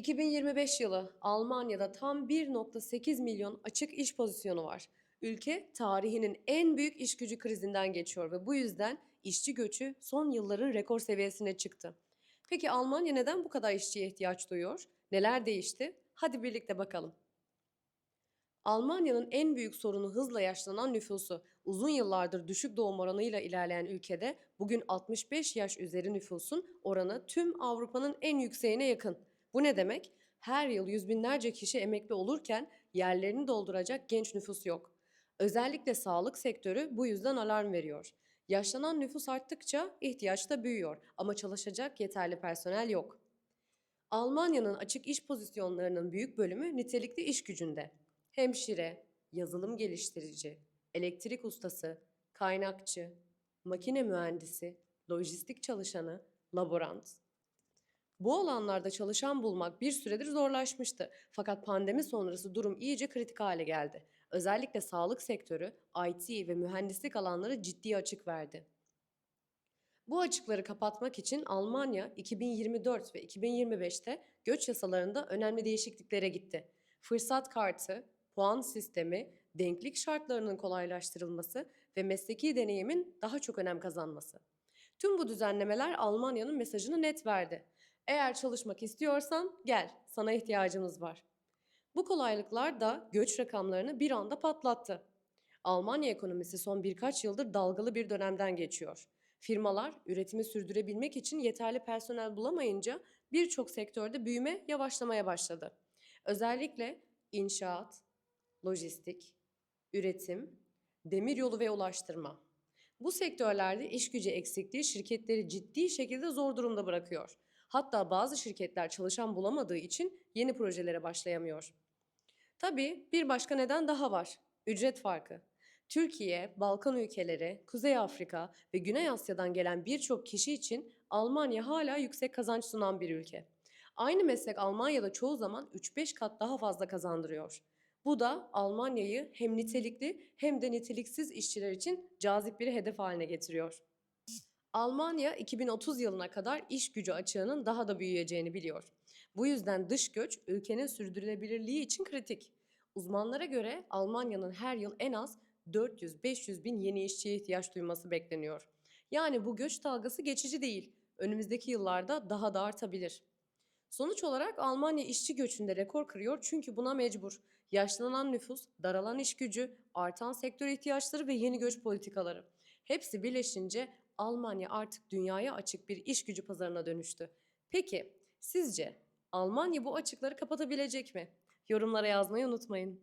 2025 yılı Almanya'da tam 1.8 milyon açık iş pozisyonu var. Ülke tarihinin en büyük iş gücü krizinden geçiyor ve bu yüzden işçi göçü son yılların rekor seviyesine çıktı. Peki Almanya neden bu kadar işçiye ihtiyaç duyuyor? Neler değişti? Hadi birlikte bakalım. Almanya'nın en büyük sorunu hızla yaşlanan nüfusu. Uzun yıllardır düşük doğum oranıyla ilerleyen ülkede bugün 65 yaş üzeri nüfusun oranı tüm Avrupa'nın en yükseğine yakın. Bu ne demek? Her yıl yüz binlerce kişi emekli olurken yerlerini dolduracak genç nüfus yok. Özellikle sağlık sektörü bu yüzden alarm veriyor. Yaşlanan nüfus arttıkça ihtiyaç da büyüyor ama çalışacak yeterli personel yok. Almanya'nın açık iş pozisyonlarının büyük bölümü nitelikli iş gücünde. Hemşire, yazılım geliştirici, elektrik ustası, kaynakçı, makine mühendisi, lojistik çalışanı, laborant. Bu alanlarda çalışan bulmak bir süredir zorlaşmıştı. Fakat pandemi sonrası durum iyice kritik hale geldi. Özellikle sağlık sektörü, IT ve mühendislik alanları ciddi açık verdi. Bu açıkları kapatmak için Almanya 2024 ve 2025'te göç yasalarında önemli değişikliklere gitti. Fırsat kartı, puan sistemi, denklik şartlarının kolaylaştırılması ve mesleki deneyimin daha çok önem kazanması. Tüm bu düzenlemeler Almanya'nın mesajını net verdi. Eğer çalışmak istiyorsan gel, sana ihtiyacımız var. Bu kolaylıklar da göç rakamlarını bir anda patlattı. Almanya ekonomisi son birkaç yıldır dalgalı bir dönemden geçiyor. Firmalar üretimi sürdürebilmek için yeterli personel bulamayınca birçok sektörde büyüme yavaşlamaya başladı. Özellikle inşaat, lojistik, üretim, demiryolu ve ulaştırma. Bu sektörlerde iş gücü eksikliği şirketleri ciddi şekilde zor durumda bırakıyor. Hatta bazı şirketler çalışan bulamadığı için yeni projelere başlayamıyor. Tabii bir başka neden daha var. Ücret farkı. Türkiye, Balkan ülkeleri, Kuzey Afrika ve Güney Asya'dan gelen birçok kişi için Almanya hala yüksek kazanç sunan bir ülke. Aynı meslek Almanya'da çoğu zaman 3-5 kat daha fazla kazandırıyor. Bu da Almanya'yı hem nitelikli hem de niteliksiz işçiler için cazip bir hedef haline getiriyor. Almanya 2030 yılına kadar iş gücü açığının daha da büyüyeceğini biliyor. Bu yüzden dış göç ülkenin sürdürülebilirliği için kritik. Uzmanlara göre Almanya'nın her yıl en az 400-500 bin yeni işçiye ihtiyaç duyması bekleniyor. Yani bu göç dalgası geçici değil. Önümüzdeki yıllarda daha da artabilir. Sonuç olarak Almanya işçi göçünde rekor kırıyor çünkü buna mecbur. Yaşlanan nüfus, daralan iş gücü, artan sektör ihtiyaçları ve yeni göç politikaları. Hepsi birleşince Almanya artık dünyaya açık bir iş gücü pazarına dönüştü. Peki sizce Almanya bu açıkları kapatabilecek mi? Yorumlara yazmayı unutmayın.